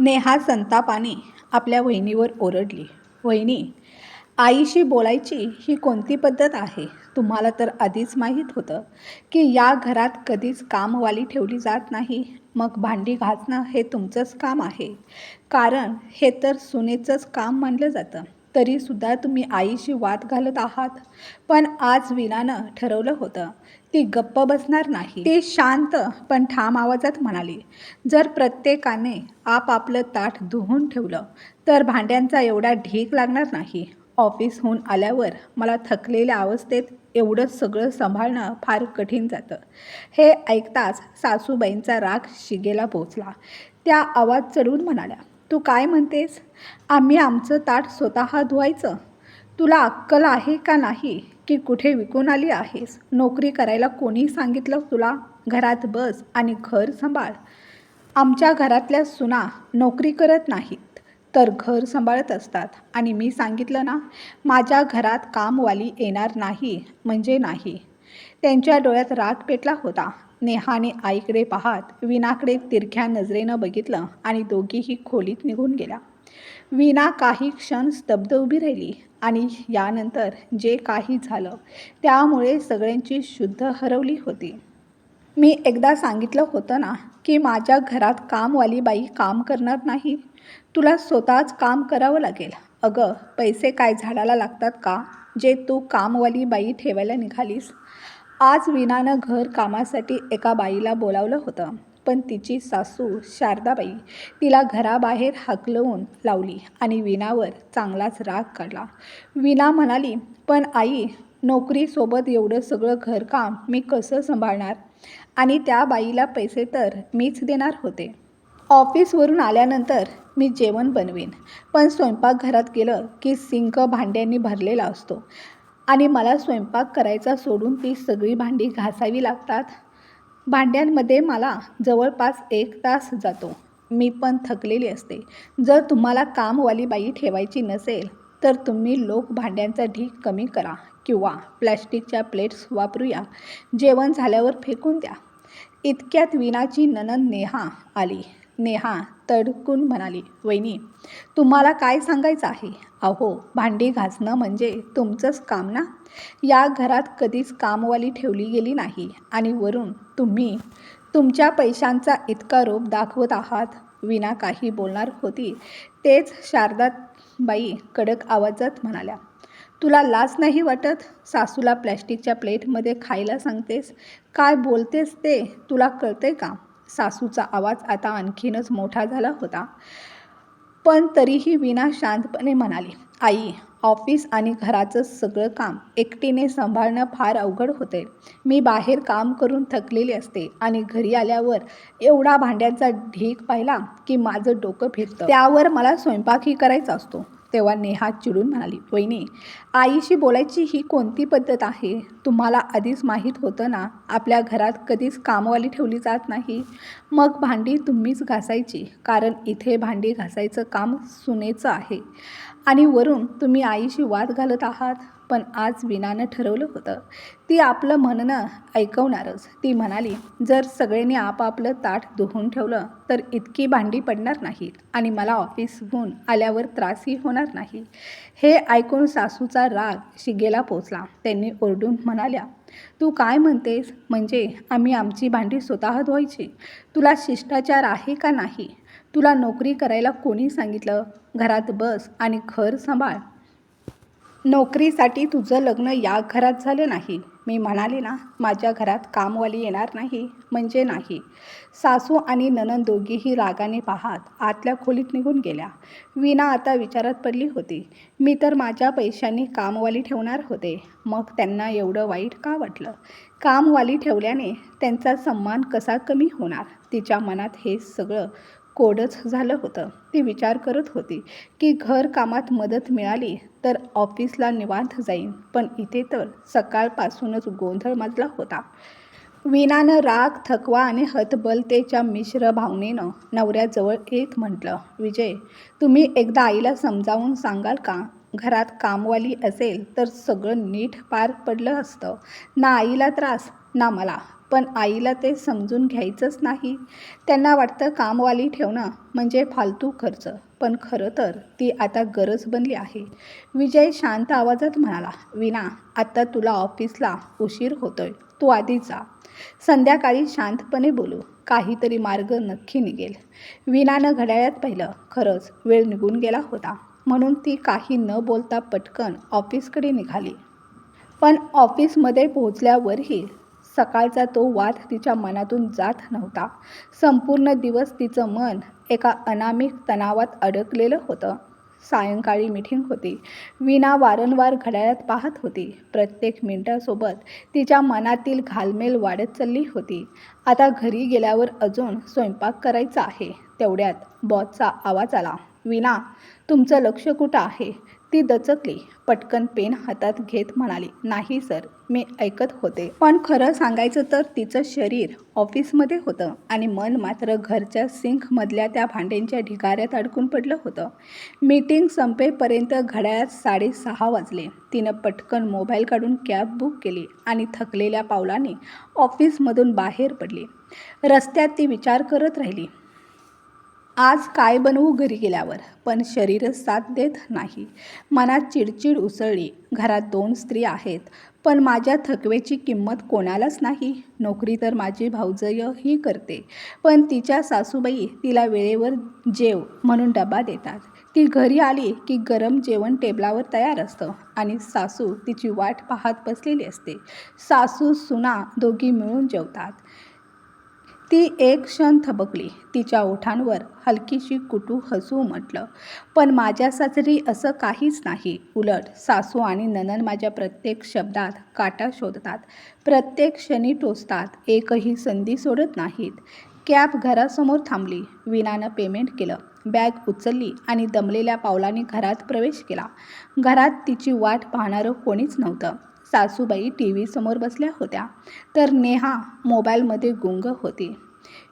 नेहा संतापाने आपल्या वहिनीवर ओरडली. वहिनी आईशी बोलायची ही कोणती पद्धत आहे? तुम्हाला तर आधीच माहीत होतं की या घरात कधीच कामवाली ठेवली जात नाही. मग भांडी घासणं हे तुमचंच काम आहे. कारण हे तर सुनेचंच काम मानलं जातं. तरीसुद्धा तुम्ही आईशी वाद घालत आहात. पण आज विनानं ठरवलं होतं ती गप्प बसणार नाही. ती शांत पण ठाम आवाजात म्हणाली जर प्रत्येकाने आपापलं ताट धुवून ठेवलं तर भांड्यांचा एवढा ढीक लागणार नाही. ऑफिसहून आल्यावर मला थकलेल्या अवस्थेत एवढं सगळं सांभाळणं फार कठीण जातं. हे ऐकताच सासूबाईंचा राग शिगेला पोचला. त्या आवाज चढून म्हणाल्या तू काय म्हणतेस? आम्ही आमचं ताट स्वतः धुवायचं? तुला अक्कल आहे का नाही? की कुठे विकून आली आहेस? नोकरी करायला कोणी सांगितलं तुला? घरात बस आणि घर सांभाळ. आमच्या घरातल्या सुना नोकरी करत नाहीत तर घर सांभाळत असतात. आणि मी सांगितलं ना माझ्या घरात कामवाली येणार नाही म्हणजे नाही. त्यांच्या डोळ्यात राग पेटला होता. नेहाने आईकडे पाहत विनाकडे तिरख्या नजरेनं बघितलं आणि दोघीही खोलीत निघून गेल्या. वीणा काही क्षण स्तब्ध उभी राहिली आणि यानंतर जे काही झालं त्यामुळे सगळ्यांची शुद्ध हरवली होती. मी एकदा सांगितलं होतं ना की माझ्या घरात कामवाली बाई काम करणार नाही. तुला स्वतःच काम करावं लागेल. अगं पैसे काय झाडाला लागतात का? जे तू कामवाली बाई ठेवायला निघालीस. आज विनानं घर कामासाठी एका बाईला बोलावलं होतं. पण तिची सासू शारदाबाई तिला घराबाहेर हाकलवून लावली आणि विनावर चांगलाच राग काढला. विना म्हणाली पण आई नोकरीसोबत एवढं सगळं घरकाम मी कसं सांभाळणार? आणि त्या बाईला पैसे तर मीच देणार होते. ऑफिसवरून आल्यानंतर मी जेवण बनवीन. पण स्वयंपाकघरात गेलं की सिंक भांड्यांनी भरलेला असतो. आणि मला स्वयंपाक करायचा सोडून ती सगळी भांडी घासावी लागतात? भांड्यांमध्ये मला जवळपास एक तास जातो. मी पण थकलेली असते. जर तुम्हाला कामवाली बाई ठेवायची नसेल तर तुम्ही लोक भांड्यांचा ढीक कमी करा किंवा प्लॅस्टिकच्या प्लेट्स वापरूया. जेवण झाल्यावर फेकून द्या. इतक्यात विनाची ननन नेहा आली. नेहा तडकून म्हणाली वहिनी तुम्हाला काय सांगायचं आहे? अहो भांडी घासणं म्हणजे तुमचंच काम ना? या घरात कधीच कामवाली ठेवली गेली नाही आणि वरून तुम्ही तुमच्या पैशांचा इतका रोप दाखवत आहात? विना काही बोलणार होती तेच शारदाबाई कडक आवाजात म्हणाल्या तुला लाज नाही वाटत? सासूला प्लॅस्टिकच्या प्लेटमध्ये खायला सांगतेस? काय बोलतेस ते? तुला कळते का? सासूचा आवाज आता आणखीनच मोठा झाला होता. पण तरीही विना शांतपणे म्हणाली आई ऑफिस आणि घराचं सगळं काम एकटीने सांभाळणं फार अवघड होते. मी बाहेर काम करून थकलेली असते आणि घरी आल्यावर एवढा भांड्यांचा ढीक पाहिला की माझं डोकं फिरतं. त्यावर मला स्वयंपाकही करायचा असतो. तेव्हा नेहा चिडून म्हणाली वहिनी आईशी बोलायची ही कोणती पद्धत आहे? तुम्हाला आधीच माहीत होतं ना आपल्या घरात कधीच कामवाली ठेवली जात नाही. मग भांडी तुम्हीच घासायची कारण इथे भांडी घासायचं काम सुनेचं आहे. आणि वरून तुम्ही आईशी वाद घालत आहात? पण आज विनानं ठरवलं होतं. ती आपलं म्हणणं ऐकवणारच. ती म्हणाली जर सगळ्यांनी आपापलं ताट धुवून ठेवलं तर इतकी भांडी पडणार नाहीत आणि मला ऑफिसहून आल्यावर त्रासही होणार नाही. हे ऐकून सासूचा राग शिगेला पोचला. त्यांनी ओरडून म्हणाल्या तू काय म्हणतेस? म्हणजे आम्ही आमची भांडी स्वतः धुवायची? तुला शिष्टाचार आहे का नाही? तुला नोकरी करायला कोणी सांगितलं? घरात बस आणि घर सांभाळ. नोकरीसाठी तुझं लग्न या घरात झालं नाही. मी म्हणाले ना माझ्या घरात कामवाली येणार नाही म्हणजे नाही. सासू आणि ननन दोघीही रागाने पाहात आतल्या खोलीत निघून गेल्या. विना आता विचारात पडली होती मी तर माझ्या पैशांनी कामवाली ठेवणार होते. मग त्यांना एवढं वाईट का वाटलं? कामवाली ठेवल्याने त्यांचा सन्मान कसा कमी होणार? तिच्या मनात हे सगळं कोडच झालं होतं. ती विचार करत होती की घर कामात मदत मिळाली तर ऑफिसला निवांत जाईन. पण इथे तर सकाळपासूनच गोंधळ माजला होता. विनानं राग थकवा आणि हतबलतेच्या मिश्र भावनेनं नवऱ्याजवळ येत म्हटलं विजय तुम्ही एकदा आईला समजावून सांगाल का? घरात कामवाली असेल तर सगळं नीट पार पडलं असतं. ना आईला त्रास ना मला. पण आईला ते समजून घ्यायचंच नाही. त्यांना वाटतं कामवाली ठेवणं म्हणजे फालतू खर्च. पण खरं तर ती आता गरज बनली आहे. विजय शांत आवाजात म्हणाला विना आत्ता तुला ऑफिसला उशीर होतोय. तू आधी जा. संध्याकाळी शांतपणे बोलू. काहीतरी मार्ग नक्की निघेल. विनानं घड्याळ्यात पाहिलं खरंच वेळ निघून गेला होता. म्हणून ती काही न बोलता पटकन ऑफिसकडे निघाली. पण ऑफिसमध्ये पोहोचल्यावरही सकाळचा तो वाद तिच्या मनातून जात नव्हता. संपूर्ण दिवस तिचं मन एका अनामिक तणावात अडकलेलं होतं. सायंकाळी मिटिंग होती. विना वारंवार घड्याळात पाहत होती. प्रत्येक मिनिटासोबत तिच्या मनातील घालमेल वाढत चालली होती. आता घरी गेल्यावर अजून स्वयंपाक करायचा आहे. तेवढ्यात बॉसचा आवाज आला. विना तुमचं लक्ष कुठं आहे? ती दचकली. पटकन पेन हातात घेत म्हणाली नाही सर मी ऐकत होते. पण खरं सांगायचं तर तिचं शरीर ऑफिसमध्ये होतं आणि मन मात्र घरच्या सिंकमधल्या त्या भांड्यांच्या ढिगाऱ्यात अडकून पडलं होतं. मीटिंग संपेपर्यंत घड्याळात साडेसहा वाजले. तिनं पटकन मोबाईल काढून कॅब बुक केली आणि थकलेल्या पावलाने ऑफिसमधून बाहेर पडली. रस्त्यात ती विचार करत राहिली. आज काय बनवू घरी गेल्यावर? पण शरीरच साथ देत नाही. मनात चिडचिड उसळली. घरात दोन स्त्री आहेत. पण माझ्या थकवेची किंमत कोणालाच नाही. नोकरी तर माझी भाऊजय ही करते. पण तिच्या सासूबाई तिला वेळेवर जेव म्हणून डबा देतात. ती घरी आली की गरम जेवण टेबलावर तयार असतं आणि सासू तिची वाट पाहत बसलेली असते. सासू सुना दोघी मिळून जेवतात. ती एक क्षण थबकली. तिच्या ओठांवर हलकीशी कुटू हसू उमटलं पण माझ्या सासरी असं काहीच नाही. उलट सासू आणि ननन माझ्या प्रत्येक शब्दात काटा शोधतात. प्रत्येक क्षणी टोचतात. एकही संधी सोडत नाहीत. कॅब घरासमोर थांबली. विनानं पेमेंट केलं. बॅग उचलली आणि दमलेल्या पावलाने घरात प्रवेश केला. घरात तिची वाट पाहणारं कोणीच नव्हतं. सासूबाई टी व्हीसमोर बसल्या होत्या. तर नेहा मोबाईलमध्ये गुंग होती.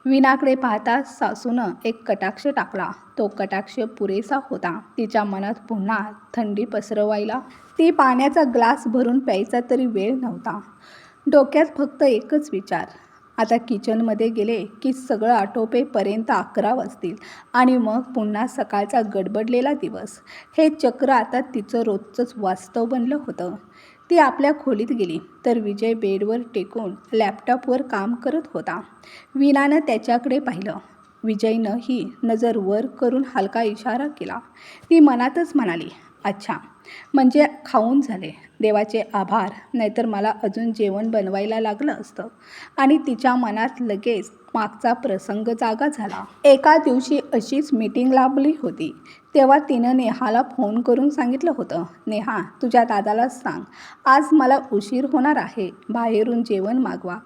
विनाकडे पाहता सासूनं एक कटाक्ष टाकला. तो कटाक्ष पुरेसा होता. तिच्या मनात पुन्हा थंडी पसरवायला. ती पाण्याचा ग्लास भरून प्यायचा तरी वेळ नव्हता. डोक्यात फक्त एकच विचार. आता किचनमध्ये गेले की सगळं आटोपेपर्यंत अकरा वाजतील आणि मग पुन्हा सकाळचा गडबडलेला दिवस. हे चक्र आता तिचं रोजचंच वास्तव बनलं होतं. ती आपल्या खोलीत गेली. तर विजय बेडवर टेकून लॅपटॉपवर काम करत होता. विनानं त्याच्याकडे पाहिलं. विजयनं ही नजर वर करून हलका इशारा केला. ती मनातच म्हणाली अच्छा म्हणजे खाऊन झाले. देवाचे आभार. नाहीतर मला अजून जेवण बनवायला लागलं असतं. आणि तिच्या मनात लगेच मागचा प्रसंग जागा झाला. एका दिवशी अशीच मीटिंग लाभली होती. तेव्हा तिनं नेहाला फोन करून सांगितलं होतं नेहा तुझ्या दादाला सांग. आज मला उशीर होणार आहे. बाहेरून जेवण मागवा.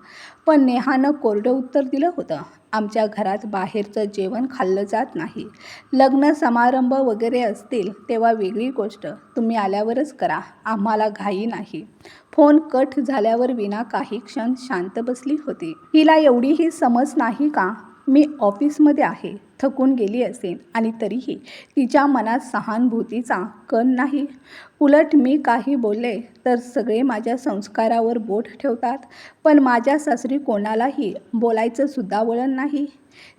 पण नेहानं कोरडं उत्तर दिलं होतं आमच्या घरात बाहेरचं जेवण खाल्लं जात नाही. लग्न समारंभ वगैरे असतील तेव्हा वेगळी गोष्ट. तुम्ही आल्यावरच करा. आम्हाला घाई नाही. फोन कट झाल्यावर विना काही क्षण शांत बसली होती. हिला एवढीही समज नाही का? मी ऑफिसमध्ये आहे. थकून गेली असेल आणि तरीही तिच्या मनात सहानुभूतीचा कण नाही. उलट मी काही बोलले तर सगळे माझ्या संस्कारावर बोट ठेवतात. पण माझ्या सासरी कोणालाही बोलायचं सुद्धा वळण नाही.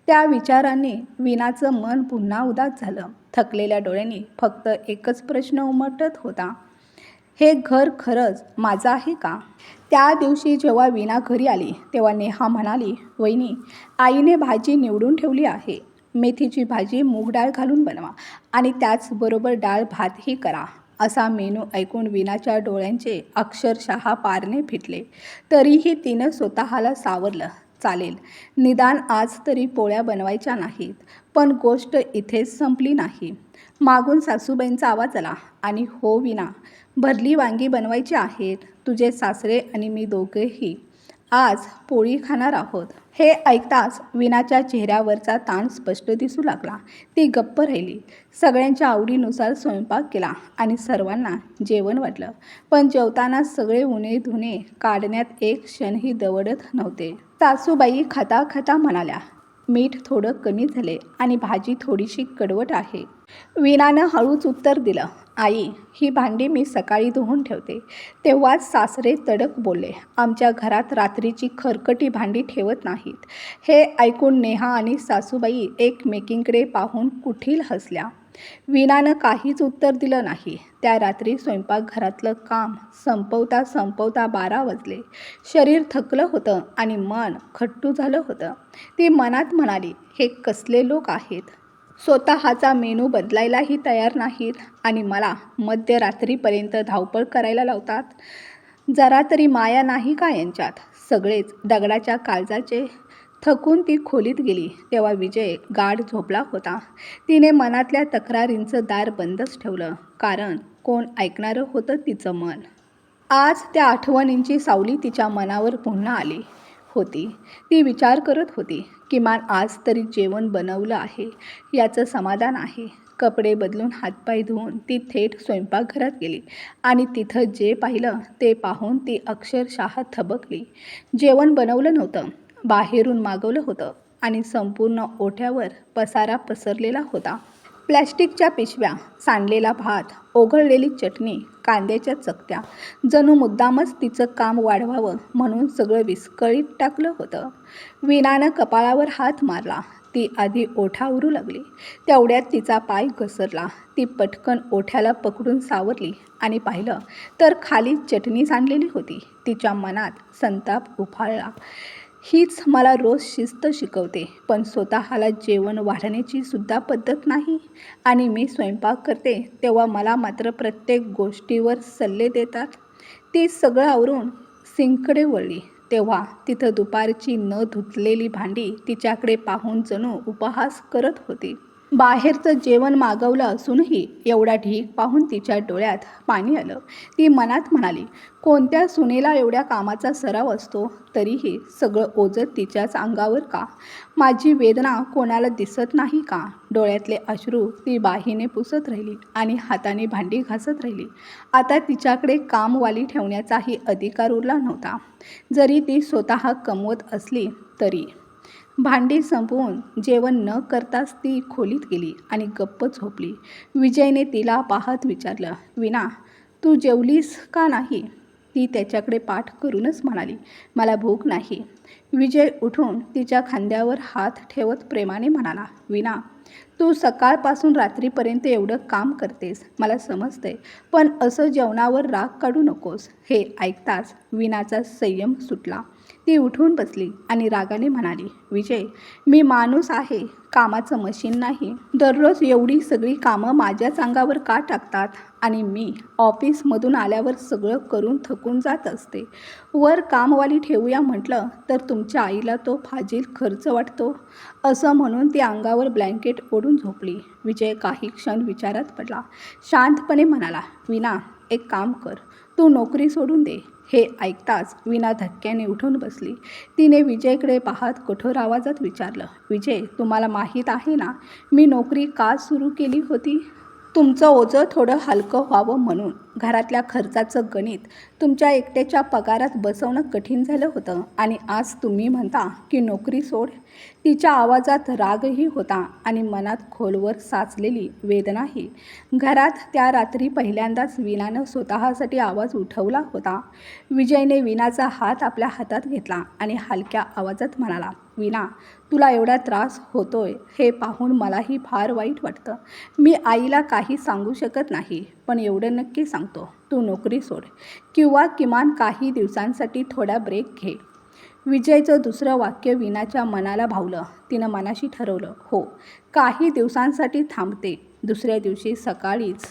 त्या विचाराने विनाचं मन पुन्हा उदास झालं. थकलेल्या डोळ्यांनी फक्त एकच प्रश्न उमटत होता. हे घर खरंच माझं आहे का? त्या दिवशी जेव्हा वीणा घरी आली तेव्हा नेहा म्हणाली वहिनी आईने भाजी निवडून ठेवली आहे. मेथीची भाजी मूग डाळ घालून बनवा आणि त्याचबरोबर डाळ भातही करा. असा मेनू ऐकून विनाच्या डोळ्यांचे अक्षरशः पारणे फिटले. तरीही तिनं स्वतःला सावरलं. चालेल निदान आज तरी पोळ्या बनवायच्या नाहीत पण गोष्ट इथेच संपली नाही. मागून सासूबाईंचा आवाज आला. आणि हो विना भरली वांगी बनवायची आहेत तुझे सासरे आणि मी दोघेही. आज पोळी खाणार आहोत. हे ऐकताच विनाच्या चेहऱ्यावरचा ताण स्पष्ट दिसू लागला. ती गप्प राहिली. सगळ्यांच्या आवडीनुसार स्वयंपाक केला आणि सर्वांना जेवण वाटलं. पण जेवताना सगळे उणे धुणे काढण्यात एक क्षणही दवडत नव्हते. सासूबाई खाता खाता म्हणाल्या मीठ थोडं कमी झाले आणि भाजी थोडीशी कडवट आहे. वीणानं हळूच उत्तर दिलं आई ही भांडी मी सकाळी धुवून ठेवते. तेव्हाच सासरे तडक बोलले आमच्या घरात रात्रीची खरकटी भांडी ठेवत नाहीत. हे ऐकून नेहा आणि सासूबाई एकमेकींकडे पाहून कुठील हसल्या? वीणानं काहीच उत्तर दिलं नाही. त्या रात्री स्वयंपाकघरातलं काम संपवता संपवता बारा वाजले. शरीर थकलं होतं आणि मन खट्टू झालं होतं. ती मनात म्हणाली हे कसले लोक आहेत? स्वतःचा मेनू बदलायलाही तयार नाहीत आणि मला मध्यरात्रीपर्यंत धावपळ करायला लावतात? जरा तरी माया नाही का यांच्यात? सगळेच दगडाच्या काळजाचे थकून ती खोलीत गेली. तेव्हा विजय गाढ झोपला होता. तिने मनातल्या तक्रारींचं दार बंदच ठेवलं. कारण कोण ऐकणारं होतं तिचं मन. आज त्या आठवणींची सावली तिच्या मनावर पुन्हा आली होती. ती विचार करत होती किमान आज तरी जेवण बनवलं आहे याचं समाधान आहे. कपडे बदलून हातपाय धुवून ती थेट स्वयंपाकघरात गेली आणि तिथं जे पाहिलं ते पाहून ती अक्षरशः थबकली. जेवण बनवलं नव्हतं. बाहेरून मागवलं होतं आणि संपूर्ण ओठ्यावर पसारा पसरलेला होता. प्लॅस्टिकच्या पिशव्या सांडलेला भात ओघळलेली चटणी कांद्याच्या चकत्या जणू मुद्दामच तिचं काम वाढवावं म्हणून सगळं विस्कळीत टाकलं होतं. विनानं कपाळावर हात मारला. ती आधी ओठा उरू लागली. तेवढ्यात तिचा पाय घसरला. ती पटकन ओठ्याला पकडून सावरली आणि पाहिलं तर खाली चटणी सांडलेली होती. तिच्या मनात संताप उफाळला. हीच मला रोज शिस्त शिकवते पण स्वतःला जेवण वाढण्याची सुद्धा पद्धत नाही. आणि मी स्वयंपाक करते तेव्हा मला मात्र प्रत्येक गोष्टीवर सल्ले देतात. ती सगळं आवरून सिंकडे वळली. तेव्हा तिथं दुपारची न धुतलेली भांडी तिच्याकडे पाहून जणू उपहास करत होती. बाहेरचं जेवण मागवलं असूनही एवढा ढीक पाहून तिच्या डोळ्यात पाणी आलं. ती मनात म्हणाली कोणत्या सुनेला एवढ्या कामाचा सराव असतो? तरीही सगळं ओझं तिच्याच अंगावर का? माझी वेदना कोणाला दिसत नाही का डोळ्यातले अश्रू ती बाहीने पुसत राहिली आणि हाताने भांडी घासत राहिली. आता तिच्याकडे कामवाली ठेवण्याचाही अधिकार उरला नव्हता. जरी ती स्वतः कमवत असली तरी भांडी संपवून जेवण न करताच ती खोलीत गेली आणि गप्प झोपली. विजयने तिला पाहत विचारलं विना तू जेवलीस का नाही? ती त्याच्याकडे पाठ करूनच म्हणाली मला भूक नाही. विजय उठून तिच्या खांद्यावर हात ठेवत प्रेमाने म्हणाला विना तू सकाळपासून रात्रीपर्यंत एवढं काम करतेस मला समजते पण असं जेवणावर राग काढू नकोस. हे ऐकताच विनाचा संयम सुटला. ती उठून बसली आणि रागाने म्हणाली विजय मी माणूस आहे कामाचं मशीन नाही. दररोज एवढी सगळी कामं माझ्याच अंगावर का टाकतात? आणि मी ऑफिसमधून आल्यावर सगळं करून थकून जात असते. वर कामवाली ठेवूया म्हटलं तर तुमच्या आईला तो फाजील खर्च वाटतो. असं म्हणून ती अंगावर ब्लँकेट ओढून झोपली. विजय काही क्षण विचारात पडला. शांतपणे म्हणाला विना एक काम कर. तू नोकरी सोडून दे. हे ऐकताच विना धक्क्याने उठून बसली. तिने विजयकडे पाहत कठोर आवाजात विचारलं विजय तुम्हाला माहीत आहे ना मी नोकरी का सुरू केली होती? तुमचं ओझं थोडं हलकं व्हावं म्हणून. घरातल्या खर्चाचं गणित तुमच्या एकट्याच्या पगारात बसवणं कठीण झालं होतं. आणि आज तुम्ही म्हणता की नोकरी सोड. तिच्या आवाजात रागही होता आणि मनात खोलवर साचलेली वेदनाही. घरात त्या रात्री पहिल्यांदाच विनानं स्वतःसाठी आवाज उठवला होता. विजयने विनाचा हात आपल्या हातात घेतला आणि हलक्या आवाजात म्हणाला विना तुला एवढा त्रास होतोय हे पाहून मलाही फार वाईट वाटतं. मी आईला काही सांगू शकत नाही पण एवढं नक्की सांग सांगतो. तू नोकरी सोड किंवा किमान काही दिवसांसाठी थोडा ब्रेक घे. विजयचं दुसरं वाक्य विनाच्या मनाला भावलं. तिनं मनाशी ठरवलं हो काही दिवसांसाठी थांबते. दुसऱ्या दिवशी सकाळीच.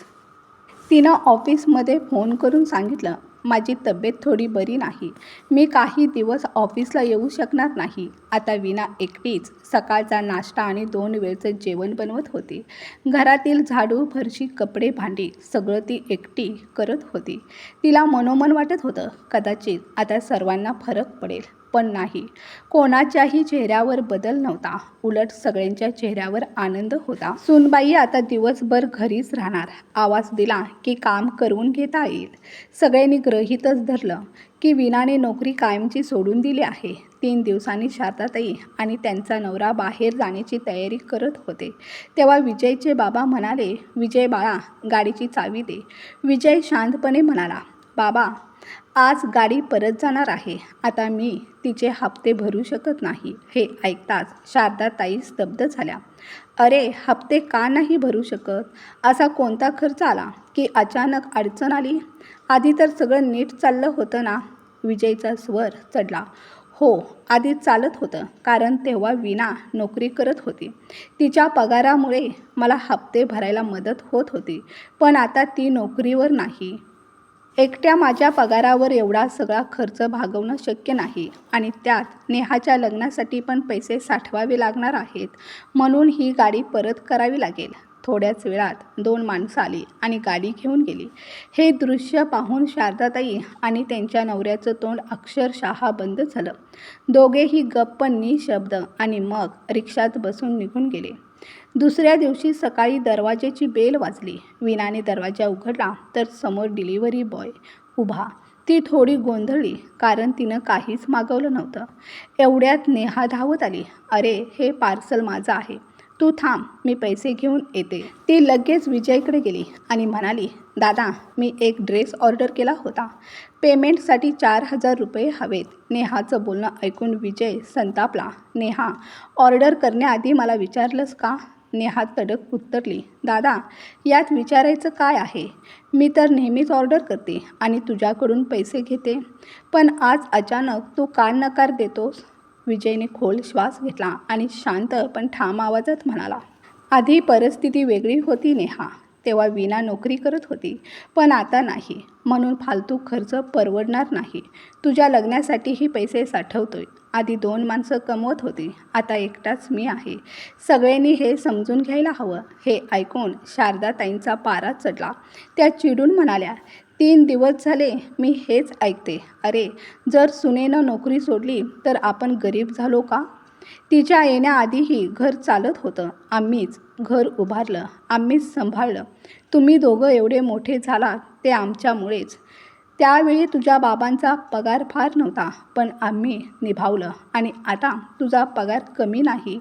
तिनं ऑफिसमध्ये फोन करून सांगितलं माझी तब्येत थोडी बरी नाही. मी काही दिवस ऑफिसला येऊ शकणार नाही. आता विना एकटीच सकाळचा नाश्ता आणि दोन वेळचं जेवण बनवत होती. घरातील झाडू फरशी कपडे भांडी सगळं ती एकटी करत होती. तिला मनोमन वाटत होतं कदाचित आता सर्वांना फरक पडेल. पण नाही. कोणाच्याही चेहऱ्यावर बदल नव्हता. उलट सगळ्यांच्या चेहऱ्यावर आनंद होता. सुनबाई आता दिवसभर घरीच राहणार. आवाज दिला की काम करून घेता येईल. सगळ्यांनी ग्रहितच धरलं की विनाने नोकरी कायमची सोडून दिली आहे. तीन दिवसांनी शारदाताई आणि त्यांचा नवरा बाहेर जाण्याची तयारी करत होते. तेव्हा विजयचे बाबा म्हणाले विजय बाळा गाडीची चावी दे. विजय शांतपणे म्हणाला बाबा आज गाडी परत जाणार आहे. आता मी तिचे हप्ते भरू शकत नाही. हे ऐकताच शारदाताई स्तब्ध झाल्या. अरे हप्ते का नाही भरू शकत? असा कोणता खर्च आला? की अचानक अडचण आली? आधी तर सगळं नीट चाललं होतं ना? विजयचा स्वर चढला. हो आधी चालत होतं. कारण तेव्हा विना नोकरी करत होती. तिच्या पगारामुळे मला हप्ते भरायला मदत होत होती. पण आता ती नोकरीवर नाही. एकट्या माझ्या पगारावर एवढा सगळा खर्च भागवणं शक्य नाही आणि त्यात नेहाच्या लग्नासाठी पण पैसे साठवावे लागणार आहेत म्हणून ही गाडी परत करावी लागेल. थोड्याच वेळात दोन माणसं आली आणि गाडी घेऊन गेली. हे दृश्य पाहून शारदाताई आणि त्यांच्या नवऱ्याचं तोंड अक्षरशः बंद झालं. दोघेही गप्प निशब्द आणि मग रिक्षात बसून निघून गेले. दुसऱ्या दिवशी सकाळी दरवाजेची बेल वाजली. विनाने दरवाजा उघडला तर समोर डिलिव्हरी बॉय उभा. ती थोडी गोंधळली कारण तिनं काहीच मागवलं नव्हतं. एवढ्यात नेहा धावत आली. अरे हे पार्सल माझं आहे. तू थांब मी पैसे घेऊन येते. ती लगेच विजयकडे गेली आणि म्हणाली दादा मी एक ड्रेस ऑर्डर केला होता. पेमेंटसाठी चार हजार रुपये हवेत. नेहाचं बोलणं ऐकून विजय संतापला. नेहा ऑर्डर करण्याआधी मला विचारलंस का? नेहा तडक उत्तरली दादा यात विचारायचं काय आहे? मी तर नेहमीच ऑर्डर करते आणि तुझ्याकडून पैसे घेते. पण आज अचानक तू का नकार देतोस. विजयने खोल श्वास घेतला आणि शांत पण ठाम आवाजात म्हणाला आधी परिस्थिती वेगळी होती नेहा. तेव्हा विना नोकरी करत होती. पण आता नाही. म्हणून फालतू खर्च परवडणार नाही. तुझ्या लग्नासाठीही पैसे साठवतोय. आधी दोन माणसं कमवत होती. आता एकटाच मी आहे. सगळ्यांनी हे समजून घ्यायला हवं. हे ऐकून शारदाताईंचा पारा चढला. त्या चिडून म्हणाल्या तीन दिवस झाले मी हेच ऐकते. अरे जर सुनेनं नोकरी सोडली तर आपण गरीब झालो का? तिच्या येण्याआधीही घर चालत होतं. आम्हीच घर उभारलं आम्हीच सांभाळलं. तुम्ही दोघं एवढे मोठे झालात ते आमच्यामुळेच. त्यावेळी तुझ्या बाबांचा पगार फार नव्हता पण आम्ही निभावलं. आणि आता तुझा पगार कमी नाही.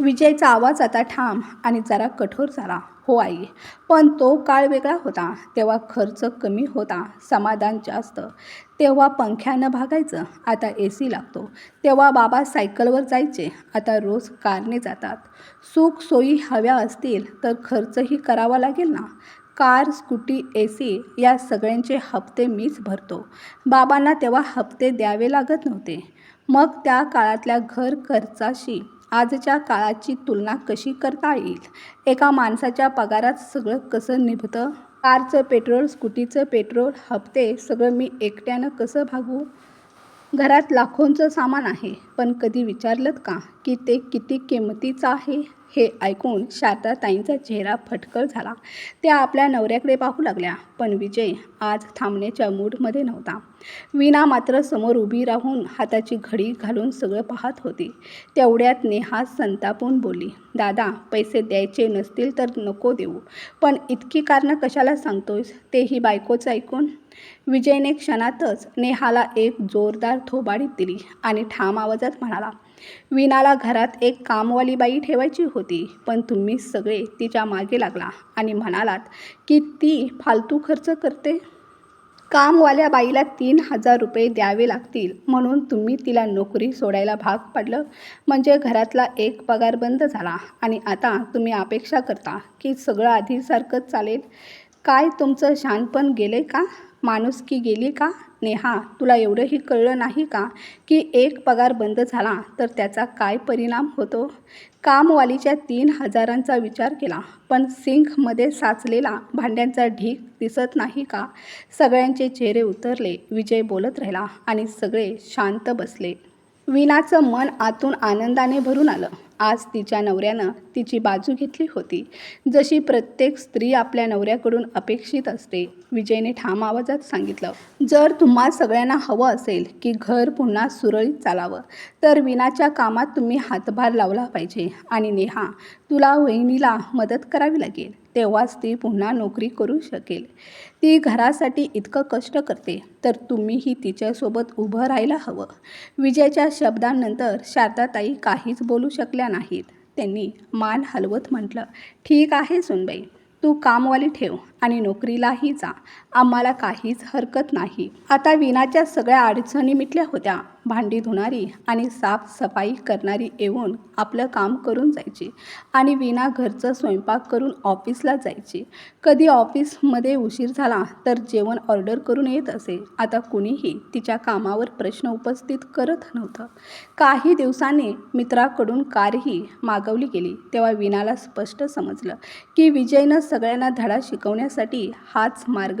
विजयचा आवाज आता ठाम आणि जरा कठोर झाला. हो आई. पण तो काळ वेगळा होता. तेव्हा खर्च कमी होता. समाधान जास्त. तेव्हा पंख्यानं भागायचं. आता ए सी लागतो. तेव्हा बाबा सायकलवर जायचे. आता रोज कारने जातात. सुख सोयी हव्या असतील तर खर्चही करावा लागेल ना? कार स्कूटी ए सी या सगळ्यांचे हप्ते मीच भरतो. बाबांना तेव्हा हप्ते द्यावे लागत नव्हते. मग त्या काळातल्या घर खर्चाशी आजच्या काळाची तुलना कशी करता येईल? एका माणसाच्या पगारात सगळं कसं निभतं? कारचं पेट्रोल स्कूटीचं पेट्रोल हप्ते सगळं मी एकट्यानं कसं भागू? घरात लाखोंचं सामान आहे पण कधी विचारलं का की ते किती किंमतीचं आहे? हे ऐकून शारदाताईंचा चेहरा फटकळ झाला. त्या आपल्या नवऱ्याकडे पाहू लागल्या. पण विजय आज थांबण्याच्या मूडमध्ये नव्हता. विना मात्र समोर उभी राहून हाताची घडी घालून सगळं पाहत होती. तेवढ्यात नेहा संतापून बोलली दादा पैसे द्यायचे नसतील तर नको देऊ. पण इतकी कारणं कशाला सांगतोयस? तेही बायकोचं ऐकून. विजयने क्षणातच नेहाला एक जोरदार थोबाडीत दिली आणि ठाम आवाजात म्हणाला विनाला घरात एक कामवाली बाई ठेवायची होती पण तुम्ही सगळे तिच्यामागे लागला आणि म्हणालात की ती फालतू खर्च करते? कामवाल्या बाईला तीन हजार रुपये द्यावे लागतील म्हणून तुम्ही तिला नोकरी सोडायला भाग पाडलं. म्हणजे घरातला एक पगार बंद झाला आणि आता तुम्ही अपेक्षा करता की सगळं आधीसारखंच चालेल. काय तुमचं शानपण गेले का? माणुसकी गेली का? नेहा तुला एवढंही कळलं नाही का की एक पगार बंद झाला तर त्याचा काय परिणाम होतो? कामवालीच्या तीन हजारांचा विचार केला पण सिंकमध्ये साचलेला भांड्यांचा ढीक दिसत नाही का? सगळ्यांचे चेहरे उतरले विजय बोलत राहिला आणि सगळे शांत बसले. विनाचं मन आतून आनंदाने भरून आलं. आज तिच्या नवऱ्यानं तिची बाजू घेतली होती. जशी प्रत्येक स्त्री आपल्या नवऱ्याकडून अपेक्षित असते. विजयने ठाम आवाजात सांगितलं जर तुम्हा सगळ्यांना हवं असेल की घर पुन्हा सुरळीत चालावं तर विनाच्या कामात तुम्ही हातभार लावला पाहिजे आणि नेहा तुला वहिनीला मदत करावी लागेल. तेव्हाच ती पुन्हा नोकरी करू शकेल. ती घरासाठी इतकं कष्ट करते तर तुम्हीही तिच्यासोबत उभं राहायला हवं. विजयच्या शब्दांनंतर शारदाताई काहीच बोलू शकल्या नाहीत. त्यांनी मान हलवत म्हटलं ठीक आहे सुनबाई तू कामवाली ठेव आणि नोकरीलाही जा. आम्हाला काहीच हरकत नाही. आता विनाच्या सगळ्या अडचणी मिटल्या होत्या. भांडी धुणारी आणि साफसफाई करणारी येऊन आपलं काम करून जायची आणि विना घरचं स्वयंपाक करून ऑफिसला जायची. कधी ऑफिसमध्ये उशीर झाला तर जेवण ऑर्डर करून येत असे. आता कुणीही तिच्या कामावर प्रश्न उपस्थित करत नव्हतं. काही दिवसांनी मित्राकडून कारही मागवली गेली. तेव्हा विनाला स्पष्ट समजलं की विजयनं सगळ्यांना धडा शिकवण्यासाठी हाच मार्ग